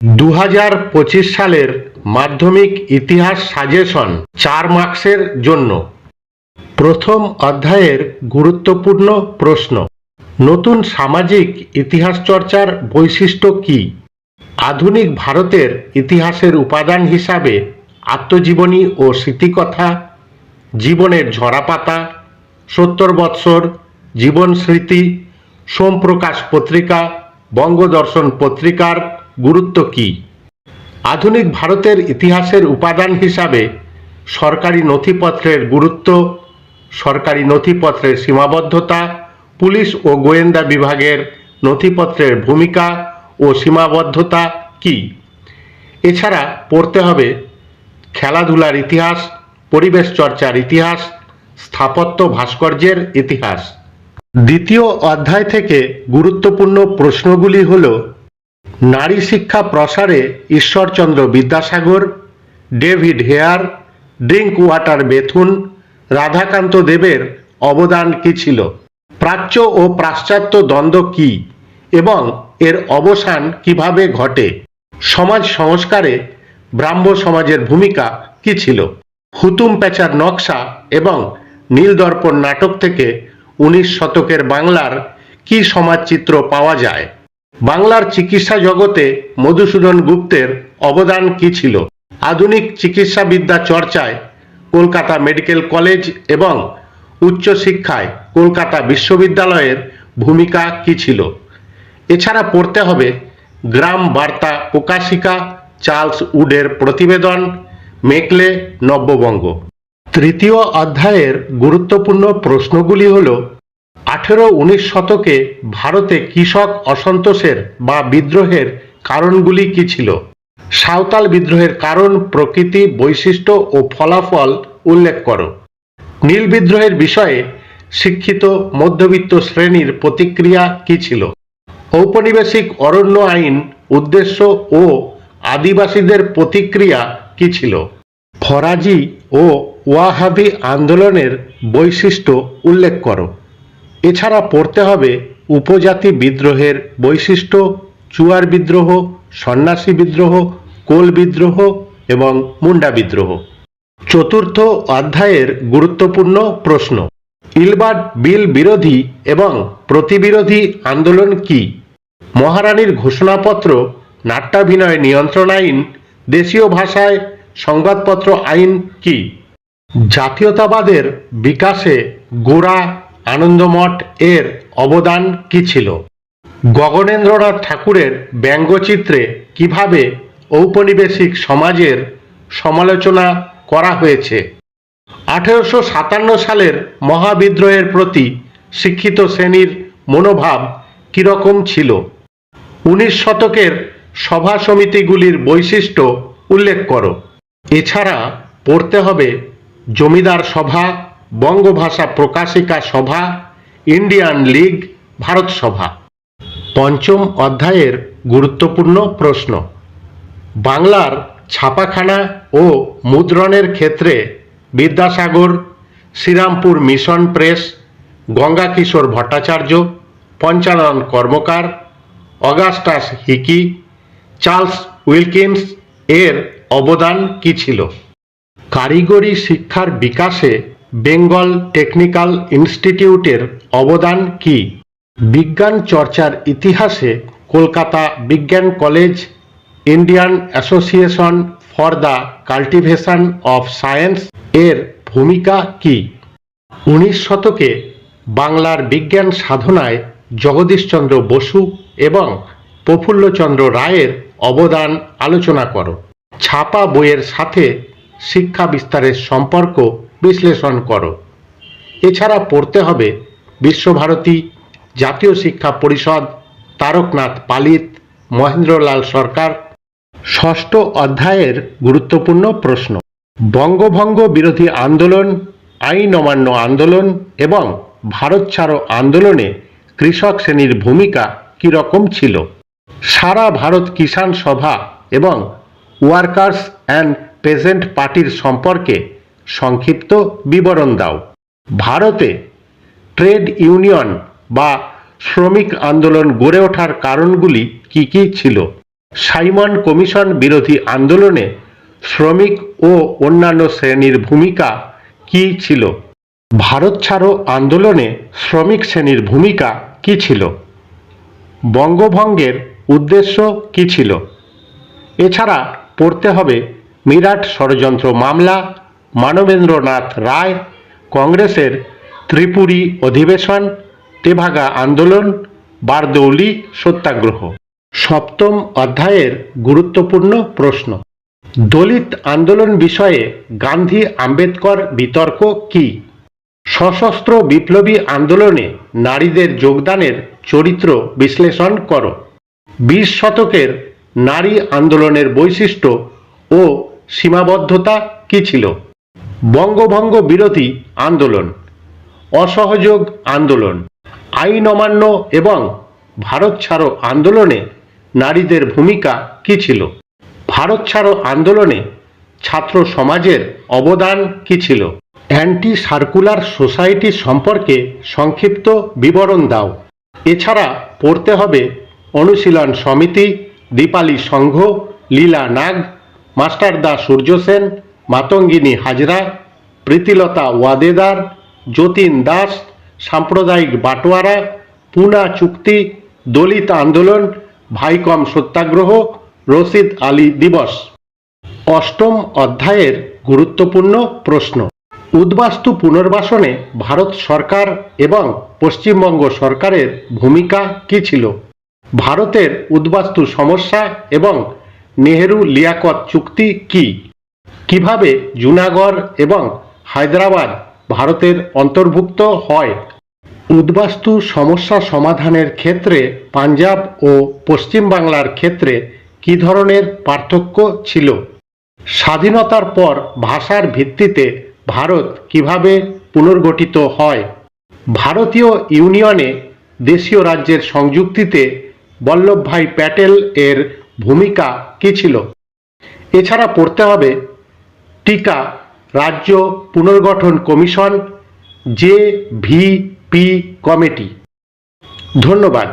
দু হাজার পঁচিশ সালের মাধ্যমিক ইতিহাস সাজেশন চার মার্কসের জন্য। প্রথম অধ্যায়ের গুরুত্বপূর্ণ প্রশ্ন, নতুন সামাজিক ইতিহাস চর্চার বৈশিষ্ট্য কি? আধুনিক ভারতের ইতিহাসের উপাদান হিসাবে আত্মজীবনী ও স্মৃতিকথা, জীবনের ঝরাপাতা, সত্তর বৎসর জীবন স্মৃতি, সোমপ্রকাশ পত্রিকা, বঙ্গদর্শন পত্রিকার গুরুত্ব কী? আধুনিক ভারতের ইতিহাসের উপাদান হিসাবে সরকারি নথিপত্রের গুরুত্ব, সরকারি নথিপত্রের সীমাবদ্ধতা, পুলিশ ও গোয়েন্দা বিভাগের নথিপত্রের ভূমিকা ও সীমাবদ্ধতা কি? এছাড়া পড়তে হবে খেলাধুলার ইতিহাস, পরিবেশ চর্চার ইতিহাস, স্থাপত্য ভাস্কর্যের ইতিহাস। দ্বিতীয় অধ্যায় থেকে গুরুত্বপূর্ণ প্রশ্নগুলি হল নারী শিক্ষা প্রসারে Ishwarchandra Vidyasagar, David Hare drink water Bethune, Radhakanta দেবের অবদান কী ছিল? প্রাচ্য ও পাশ্চাত্য দ্বন্দ্ব কী? এবং এর অবসান কীভাবে ঘটে? সমাজ সংস্কারে ব্রাহ্ম সমাজের ভূমিকা কী ছিল? হুতুম প্যাচার নকশা এবং নীলদর্পণ নাটক থেকে উনিশ শতকের বাংলার কি সমাজচিত্র পাওয়া যায়? বাংলার চিকিৎসা জগতে মধুসূদন গুপ্তের অবদান কি ছিল? আধুনিক চিকিৎসাবিদ্যা চর্চায় কলকাতা মেডিকেল কলেজ এবং উচ্চশিক্ষায় কলকাতা বিশ্ববিদ্যালয়ের ভূমিকা কি ছিল? এছাড়া পড়তে হবে গ্রাম বার্তা প্রকাশিকা, চার্লস উডের প্রতিবেদন, মেকলে নব্যবঙ্গ। তৃতীয় অধ্যায়ের গুরুত্বপূর্ণ প্রশ্নগুলি হল আঠেরো উনিশ শতকে ভারতে কৃষক অসন্তোষের বা বিদ্রোহের কারণগুলি কি ছিল? সাঁওতাল বিদ্রোহের কারণ, প্রকৃতি, বৈশিষ্ট্য ও ফলাফল উল্লেখ করো। নীল বিদ্রোহের বিষয়ে শিক্ষিত মধ্যবিত্ত শ্রেণির প্রতিক্রিয়া কি ছিল? ঔপনিবেশিক অরণ্য আইন উদ্দেশ্য ও আদিবাসীদের প্রতিক্রিয়া কি ছিল? ফরাজি ও ওয়াহাবি আন্দোলনের বৈশিষ্ট্য উল্লেখ করো। এছাড়া পড়তে হবে উপজাতি বিদ্রোহের বৈশিষ্ট্য, চুয়ার বিদ্রোহ, সন্ন্যাসী বিদ্রোহ, কোল বিদ্রোহ এবং মুন্ডা বিদ্রোহ। চতুর্থ অধ্যায়ের গুরুত্বপূর্ণ প্রশ্ন ইলবার্ট বিল বিরোধী এবং প্রতিবিরোধী আন্দোলন কি? মহারানীর ঘোষণাপত্র, নাট্যাভিনয় নিয়ন্ত্রণ আইন, দেশীয় ভাষায় সংবাদপত্র আইন কি? জাতীয়তাবাদের বিকাশে গোড়া আনন্দমঠ এর অবদান কি ছিল? গগনেন্দ্রনাথ ঠাকুরের ব্যঙ্গচিত্রে কীভাবে ঔপনিবেশিক সমাজের সমালোচনা করা হয়েছে? আঠেরোশো সাতান্ন সালের মহাবিদ্রোহের প্রতি শিক্ষিত শ্রেণির মনোভাব কীরকম ছিল? উনিশ শতকের সভা সমিতিগুলির বৈশিষ্ট্য উল্লেখ করো। এছাড়া পড়তে হবে জমিদার সভা বঙ্গভাষা প্রকাশিকা সভা, ইন্ডিয়ান লীগ, ভারত সভা। পঞ্চম অধ্যায়ের গুরুত্বপূর্ণ প্রশ্ন। বাংলার ছাপাখানা ও মুদ্রণের ক্ষেত্রে Vidyasagar, Serampore mission press, Gangakishore Bhattacharya, Panchanan Karmakar, Augustus Hicky, Charles Wilkins এর অবদান কী ছিল? কারিগরি শিক্ষার বিকাশে বেঙ্গল টেকনিক্যাল ইনস্টিটিউটের অবদান কি? বিজ্ঞান চর্চার ইতিহাসে কলকাতা বিজ্ঞান college, Indian association for the cultivation of science এর ভূমিকা কি? উনিশ শতকে বাংলার বিজ্ঞান সাধনায় জগদীশচন্দ্র বসু এবং প্রফুল্লচন্দ্র রায়ের অবদান আলোচনা করো। ছাপা বইয়ের সাথে শিক্ষা বিস্তারের সম্পর্ক বিশ্লেষণ করো। এছাড়া পড়তে হবে বিশ্বভারতী জাতীয় শিক্ষা পরিষদ, তারকনাথ পালিত, মহেন্দ্রলাল সরকার। ষষ্ঠ অধ্যায়ের গুরুত্বপূর্ণ প্রশ্ন। বঙ্গভঙ্গ বিরোধী আন্দোলন, আইন অমান্য আন্দোলন এবং ভারত ছাড়ো আন্দোলনে কৃষক শ্রেণির ভূমিকা কীরকম ছিল? সারা ভারত কিষাণ সভা এবং ওয়ার্কার্স অ্যান্ড পেজেন্ট পার্টির সম্পর্কে সংক্ষিপ্ত বিবরণ দাও। ভারতে ট্রেড ইউনিয়ন বা শ্রমিক আন্দোলন গড়ে ওঠার কারণগুলি কি কি ছিল? সাইমন কমিশন বিরোধী আন্দোলনে শ্রমিক ও অন্যান্য শ্রেণির ভূমিকা কী ছিল? ভারত ছাড়ো আন্দোলনে শ্রমিক শ্রেণির ভূমিকা কী ছিল? বঙ্গভঙ্গের উদ্দেশ্য কী ছিল? এছাড়া পড়তে হবে মিরাট ষড়যন্ত্র মামলা মানবেন্দ্রনাথ রায়, কংগ্রেসের ত্রিপুরী অধিবেশন, তেভাগা আন্দোলন, বারদৌলি সত্যাগ্রহ। সপ্তম অধ্যায়ের গুরুত্বপূর্ণ প্রশ্ন, দলিত আন্দোলন বিষয়ে গান্ধী আম্বেদকর বিতর্ক কি? সশস্ত্র বিপ্লবী আন্দোলনে নারীদের যোগদানের চরিত্র বিশ্লেষণ করো। বিশ শতকের নারী আন্দোলনের বৈশিষ্ট্য ও সীমাবদ্ধতা কী ছিল? বঙ্গভঙ্গ বিরোধী আন্দোলন, অসহযোগ আন্দোলন, আইন অমান্য এবং ভারত ছাড়ো আন্দোলনে নারীদের ভূমিকা কী ছিল? ভারত ছাড়ো আন্দোলনে ছাত্র সমাজের অবদান কী ছিল? অ্যান্টি সার্কুলার সোসাইটি সম্পর্কে সংক্ষিপ্ত বিবরণ দাও। এছাড়া পড়তে হবে অনুশীলন সমিতি, দীপালি সংঘ, লীলা নাগ, মাস্টারদা সূর্য সেন মাতঙ্গিনী হাজরা, প্রীতিলতা ওয়াদেদার, যতীন দাস, সাম্প্রদায়িক বাটোয়ারা, পুনা চুক্তি, দলিত আন্দোলন, ভাইকম সত্যাগ্রহ, রশিদ আলী দিবস। অষ্টম অধ্যায়ের গুরুত্বপূর্ণ প্রশ্ন। উদ্বাস্তু পুনর্বাসনে ভারত সরকার এবং পশ্চিমবঙ্গ সরকারের ভূমিকা কী ছিল? ভারতের উদ্বাস্তু সমস্যা এবং নেহেরু লিয়াকত চুক্তি কি? কীভাবে জুনাগড় এবং হায়দ্রাবাদ ভারতের অন্তর্ভুক্ত হয়? উদ্বাস্তু সমস্যা সমাধানের ক্ষেত্রে পাঞ্জাব ও পশ্চিমবাংলার ক্ষেত্রে কী ধরনের পার্থক্য ছিল? স্বাধীনতার পর ভাষার ভিত্তিতে ভারত কীভাবে পুনর্গঠিত হয়? ভারতীয় ইউনিয়নে দেশীয় রাজ্যের সংযুক্তিতে বল্লভভাই প্যাটেল এর ভূমিকা কী ছিল? এছাড়া পড়তে হবে টিকা রাজ্য পুনর্গঠন commission J V P committee. ধন্যবাদ।